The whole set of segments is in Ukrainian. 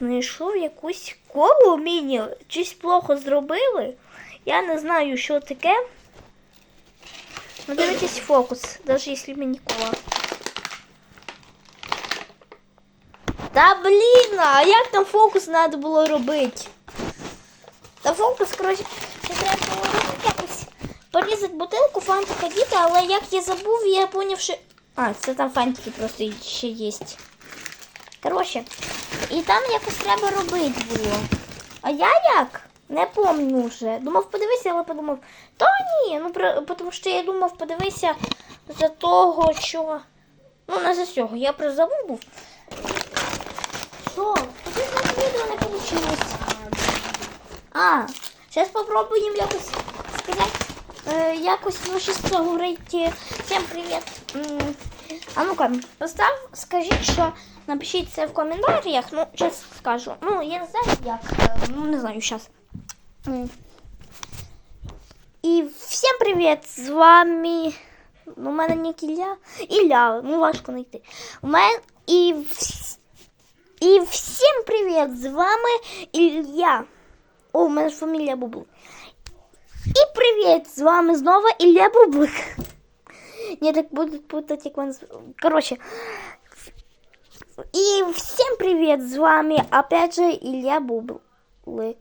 знайшов якусь колу міні. Щось плохо зробили. Я не знаю, що таке. Ну, дивитесь фокус, навіть якщо мені кола. Та блін, а як там фокус треба було робити? Та фокус, коротше, це треба було робити якось порізати бутилку, фантика діти, але як я забув, я поняв, що. А, це там фантики просто ще є. Коротше, і там якось треба робити було. А я як? Не помню вже. Думав, подивися, але подумав, та ні, ну тому що я думав, подивися за того, що. Ну, не за цього, я про забув був. Що? Тоді нас відео не вийшло. А, зараз попробуємо якось сказати. Е, якось ну, щось говорити. Всім привіт. А ну-ка, постав, скажіть, що напишіть це в коментарях. Ну, зараз скажу. Ну, я не знаю як. е, Ну, не знаю, зараз. І всім привіт! З вами. Ну, у мене не Ілля. Ілля, ну важко знайти. У мене і вс- і всім привіт! З вами Ілля. О, у мене ж фамілія Бублик. І привіт! З вами знову Ілля Бублик. Ні, так будуть путати, як мене. зв- Коротше. І всім привіт! З вами опять же Ілля Бублик.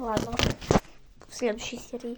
Ладно. В следующей серии.